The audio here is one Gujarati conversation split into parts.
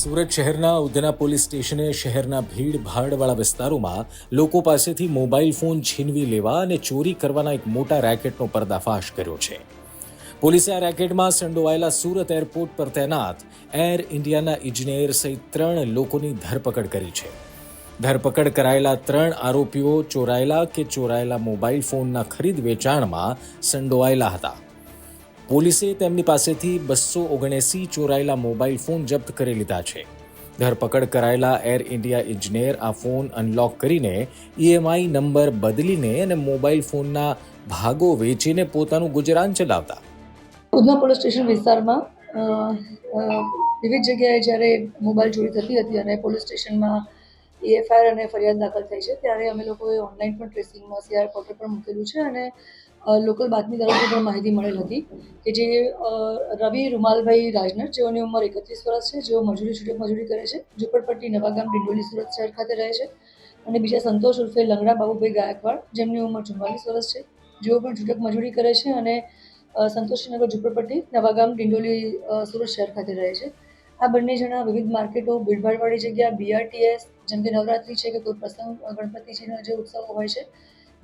સુરત શહેરના ઉધના પોલીસ સ્ટેશને શહેરના ભીડ ભાડવાળા વિસ્તારોમાં લોકો પાસેથી મોબાઈલ ફોન છીનવી લેવા અને ચોરી કરવાના એક મોટા રેકેટનો પર્દાફાશ કર્યો છે. પોલીસે આ રેકેટમાં સંડોવાયેલા સુરત એરપોર્ટ પર તૈનાત એર ઇન્ડિયાના ઇજનેર સહિત ત્રણ લોકોની ધરપકડ કરી છે. ધરપકડ કરાયેલા ત્રણ આરોપીઓ ચોરાયેલા કે ચોરાયેલા મોબાઈલ ફોનના ખરીદ વેચાણમાં સંડોવાયેલા હતા. પોલીસે તેમની પાસેથી બસો ઓગણએંસી ચોરાયેલા મોબાઈલ ફોન જપ્ત કરી લીધા છે. ધરપકડ કરાયેલા એર ઇન્ડિયા ઇજનેર આ ફોન અનલોક કરીને ઈએમઆઈ નંબર બદલીને અને મોબાઈલ ફોનના ભાગો વેચીને પોતાનું ગુજરાન ચલાવતા. ઉધના પોલીસ સ્ટેશન વિસ્તારમાં વિવિધ જગ્યાએ જ્યારે મોબાઈલ ચોરી થતી હતી અને પોલીસ સ્ટેશનમાં એફઆઈઆર અને ફરિયાદ દાખલ થઈ છે, ત્યારે અમે લોકોએ ઓનલાઈન પણ ટ્રેસિંગમાં, સીઆર પોર્ટલ પર મૂકેલું છે અને લોકલ બાતમીદારોથી પણ માહિતી મળેલ હતી કે જે રવિ રૂમાલભાઈ રાજનર જેઓની ઉંમર એકત્રીસ વર્ષ છે જેઓ મજૂરી છૂટક મજૂરી કરે છે ઝુંપડપટ્ટી નવાગામ ડિંડોલી સુરત શહેર ખાતે રહે છે અને બીજા સંતોષ ઉર્ફે લંગડા બાબુભાઈ ગાયકવાડ જેમની ઉંમર ચુમ્માલીસ વર્ષ છે જેઓ પણ છૂટક મજૂરી કરે છે અને સંતોષનગર ઝુંપડપટ્ટી નવાગામ ડિંડોલી સુરત શહેર ખાતે રહે છે. આ બંને જણા વિવિધ માર્કેટો ભીડભાડવાળી જગ્યા બીઆરટીએસ જેમ કે નવરાત્રિ છે કે કોઈ પ્રસંગ અ, ગણપતિજીના જે ઉત્સવો હોય છે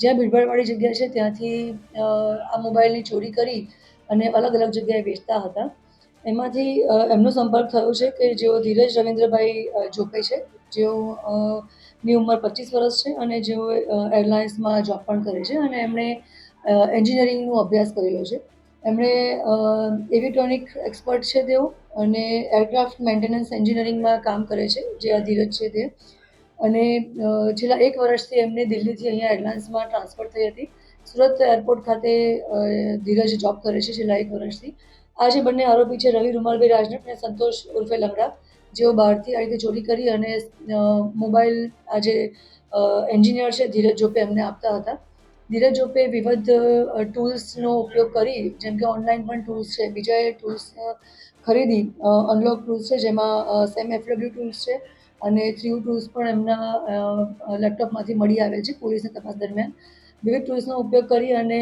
જ્યાં ભીડભાડવાળી જગ્યા છે, ત્યાંથી આ મોબાઈલની ચોરી કરી અને અલગ અલગ જગ્યાએ વેચતા હતા. એમાંથી એમનો સંપર્ક થયો છે કે જેઓ ધીરજ રવિન્દ્રભાઈ જોપે છે, જેઓ ની ઉંમર પચીસ વર્ષ છે અને જેઓ એરલાઇન્સમાં જોબ પણ કરે છે અને એમણે એન્જિનિયરિંગનો અભ્યાસ કરેલો છે. એમણે એવિટ્રોનિક એક્સપર્ટ છે તેઓ અને એરક્રાફ્ટ મેન્ટેનન્સ એન્જિનિયરિંગમાં કામ કરે છે, જે આ ધીરજ છે તે. અને છેલ્લા એક વર્ષથી એમને દિલ્હીથી અહીંયા એડવાન્સમાં ટ્રાન્સફર થઈ હતી. સુરત એરપોર્ટ ખાતે ધીરજ જોબ કરે છે છેલ્લા એક વર્ષથી. આ જે બંને આરોપી છે, રવિ રૂમાલભાઈ રાજનટ અને સંતોષ ઉર્ફે લંગડા, જેઓ બહારથી આ રીતે ચોરી કરી અને મોબાઈલ, આ જે એન્જિનિયર છે ધીરજ જોપે એમને આપતા હતા. ધીરજ જોપે વિવિધ ટૂલ્સનો ઉપયોગ કરી, જેમ કે ઓનલાઈન પણ ટૂલ્સ છે. બીજા ટૂલ્સ ખરીદી અનલોક ટૂલ્સ છે, જેમાં સેમ એફડબ્લ્યુ ટૂલ્સ છે. અને થ્રી ટૂલ્સ પણ એમના લેપટોપમાંથી મળી આવે છે પોલીસની તપાસ દરમિયાન. વિવિધ ટૂલ્સનો ઉપયોગ કરી અને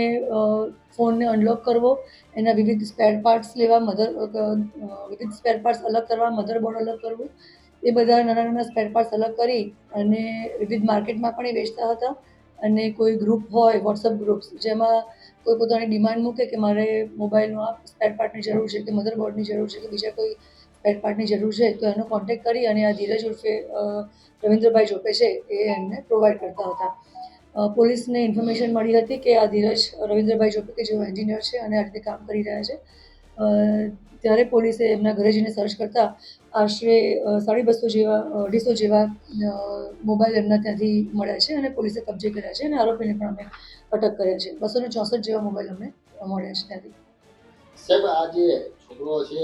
ફોનને અનલોક કરવો, એના વિવિધ સ્પેર પાર્ટ્સ લેવા મધર વિવિધ સ્પેર પાર્ટ્સ અલગ કરવા મધરબોર્ડ અલગ કરવું, એ બધા નાના નાના સ્પેર પાર્ટ્સ અલગ કરી અને વિવિધ માર્કેટમાં પણ એ વેચતા હતા. અને કોઈ ગ્રુપ હોય વોટ્સઅપ ગ્રુપ્સ જેમાં કોઈ પોતાની ડિમાન્ડ મૂકે કે મારે મોબાઈલનો આ સ્પેર પાર્ટની જરૂર છે કે મધરબોર્ડની જરૂર છે કે બીજા કોઈ સ્પેર પાર્ટની જરૂર છે, તો એનો કોન્ટેક કરી અને આ ધીરજ ઉર્ફે રવિન્દ્રભાઈ જોપે છે એ એમને પ્રોવાઈડ કરતા હતા. પોલીસને ઇન્ફોર્મેશન મળી હતી કે આ ધીરજ રવિન્દ્રભાઈ જોપે કે જેઓ એન્જિનિયર છે અને આ રીતે કામ કરી રહ્યા છે. ત્યારે પોલીસે એમના ઘરે જઈને સર્ચ કરતા આશરે સાડી બસો જેવા અઢીસો જેવા મોબાઈલ એમના ત્યાંથી મળ્યા છે અને પોલીસે કબજે કર્યા છે અને આરોપીને પણ અમે અટક કર્યા છે. બસો ચોસઠ જેવા મોબાઈલ અમને મળ્યા છે ત્યાંથી. સાહેબ, આ જે છોકરો છે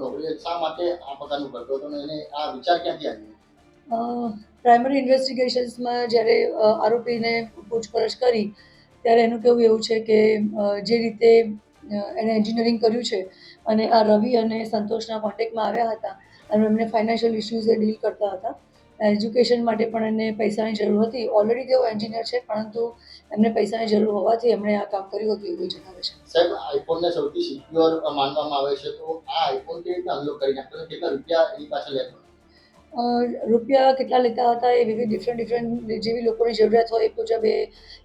નોકરી શા માટે આ પ્રકારનું કરતો હતો એને આ વિચાર ક્યાંથી આવ્યો? પ્રાઇમરી ઇન્વેસ્ટિગેશન્સમાં જ્યારે આરોપીને પૂછપરછ કરી, ત્યારે એનું કહેવું એવું છે કે જે રીતે એણે એન્જિનિયરિંગ કર્યું છે અને આ રવિ અને સંતોષના કોન્ટેક્ટમાં આવ્યા હતા અને એમને ફાઇનાન્શિયલ ઇસ્યુઝે ડીલ કરતા હતા. એજ્યુકેશન માટે પણ એને પૈસાની જરૂર હતી. ઓલરેડી તેઓ એન્જિનિયર છે પરંતુ એમને પૈસાની જરૂર હોવાથી એમણે આ કામ કર્યું હતું એવું જણાવે છે. સાહેબ આઈફોનને સૌથી સિક્યોર માનવામાં આવે છે તો આ આઈફોન કેવી રીતે અનલોક કરી નાખતો કેટલા રૂપિયા એની પાછળ લેતો અ, રૂપિયા કેટલા લેતા હતા એ વિવિધ ડિફરન્ટ ડિફરન્ટ જેવી લોકોની જરૂરિયાત હોય એ મુજબ એ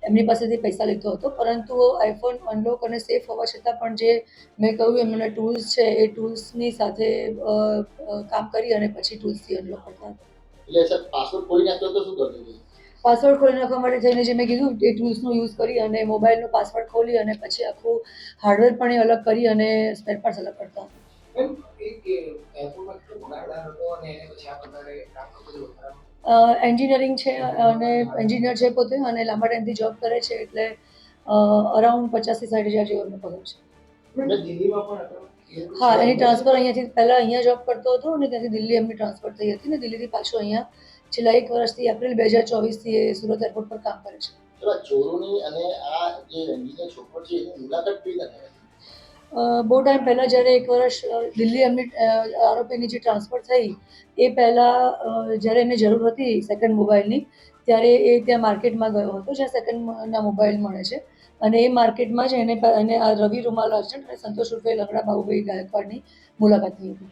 એમની પાસેથી પૈસા લેતો હતો. પરંતુ આઈફોન અનલોક અને સેફ હોવા છતાં પણ જે મેં કહ્યું એમના ટૂલ્સ છે એ ટૂલ્સની સાથે કામ કરી અને પછી ટૂલ્સથી અનલોક કરતા હતા. એટલે સર પાસવર્ડ ખોલી નાખતો તો શું કરતો પાસવર્ડ ખોલી નાખવા માટે જઈને જે મેં કીધું એ ટૂલ્સનો યુઝ કરી અને મોબાઈલનો પાસવર્ડ ખોલી અને પછી આખું હાર્ડવેર પણ એ અલગ કરી અને સ્પેર પાર્ટ્સ અલગ કરતા. કરવું એન્જિનિયરિંગ છે અને એન્જિનિયર છે પોતે અને લાંબા ટાઈમથી જોબ કરે છે એટલે અરાઉન્ડ પચાસથી સાઠ હજાર જેવો પગાર છે. દિલ્હીમાં પણ હા એની ટ્રાન્સફર અહીંયાથી પહેલાં અહીંયા જોબ કરતો હતો અને ત્યાંથી દિલ્હી એમની ટ્રાન્સફર થઈ હતી ને દિલ્હીથી પાછો અહીંયા છેલ્લા એક વર્ષથી એપ્રિલ બે હજાર ચોવીસથી એ સુરત એરપોર્ટ પર કામ કરે છે. ચોરોની અને આ જે એન્જિનિયર છોકરો છે એની મુલાકાત કેવી રીતે બહુ ટાઈમ પહેલાં જ્યારે એક વર્ષ દિલ્હી એમની આરોપીની જે ટ્રાન્સફર થઈ એ પહેલાં જ્યારે એને જરૂર હતી સેકન્ડ મોબાઈલની ત્યારે એ ત્યાં માર્કેટમાં ગયો હતો જ્યાં સેકન્ડના મોબાઈલ મળે છે. અને એ માર્કેટમાં જ એને એને આ રવિ રૂમાલ અર્જન્ટ અને સંતોષ રૂપે લંગડા બાહુભાઈ ગાયકવાડની મુલાકાત થઈ હતી.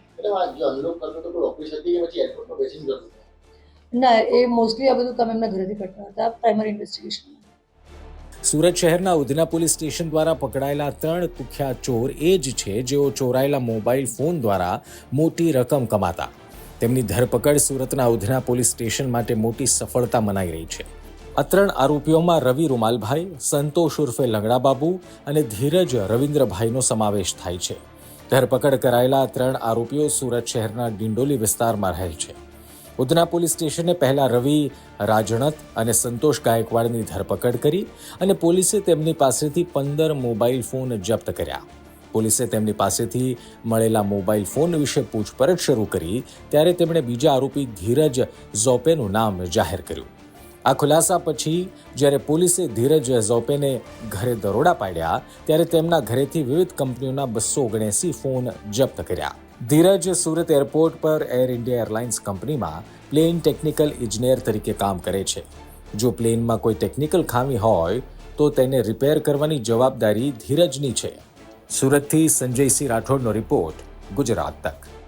ના એ મોસ્ટલી આ બધું કામ એમના ઘરેથી કરતા હતા પ્રાઇમરી ઇન્વેસ્ટિગેશન સુરત શહેરના ઉધના પોલીસ સ્ટેશન દ્વારા પકડાયેલા ત્રણ કુખ્યાત ચોર એ જ છે જેઓ ચોરાયેલા મોબાઈલ ફોન દ્વારા મોટી રકમ કમાતા. તેમની ધરપકડ સુરતના ઉધના પોલીસ સ્ટેશન માટે મોટી સફળતા મનાઈ રહી છે. આ ત્રણ આરોપીઓમાં રવિ રૂમાલભાઈ, સંતોષ ઉર્ફે લંગડાબાબુ અને ધીરજ રવિન્દ્રભાઈનો સમાવેશ થાય છે. ધરપકડ કરાયેલા ત્રણ આરોપીઓ સુરત શહેરના ડિંડોલી વિસ્તારમાં રહે છે. ઉધના પોલીસ સ્ટેશને પહેલા રવિ રાજણત અને સંતોષ ગાયકવાડની ધરપકડ કરી અને પોલીસે તેમની પાસેથી પંદર મોબાઈલ ફોન જપ્ત કર્યા. પોલીસે તેમની પાસેથી મળેલા મોબાઈલ ફોન વિશે પૂછપરછ શરૂ કરી, ત્યારે તેમણે બીજા આરોપી ધીરજ ઝોપેનું નામ જાહેર કર્યું. આ ખુલાસા પછી જ્યારે પોલીસે ધીરજ ઝોપેને ઘરે દરોડા પાડ્યા, ત્યારે તેમના ઘરેથી વિવિધ કંપનીઓના બસો ઓગણએસી ફોન જપ્ત કર્યા. ધીરજ સુરત એરપોર્ટ પર એર ઇન્ડિયા એરલાઇન્સ કંપનીમાં પ્લેન ટેકનિકલ ઇજનેર તરીકે કામ કરે છે. જો પ્લેનમાં કોઈ ટેકનિકલ ખામી હોય, તો તેને રિપેર કરવાની જવાબદારી ધીરજની છે. સુરતથી સંજયસિંહ રાઠોડનો રિપોર્ટ ગુજરાત તક.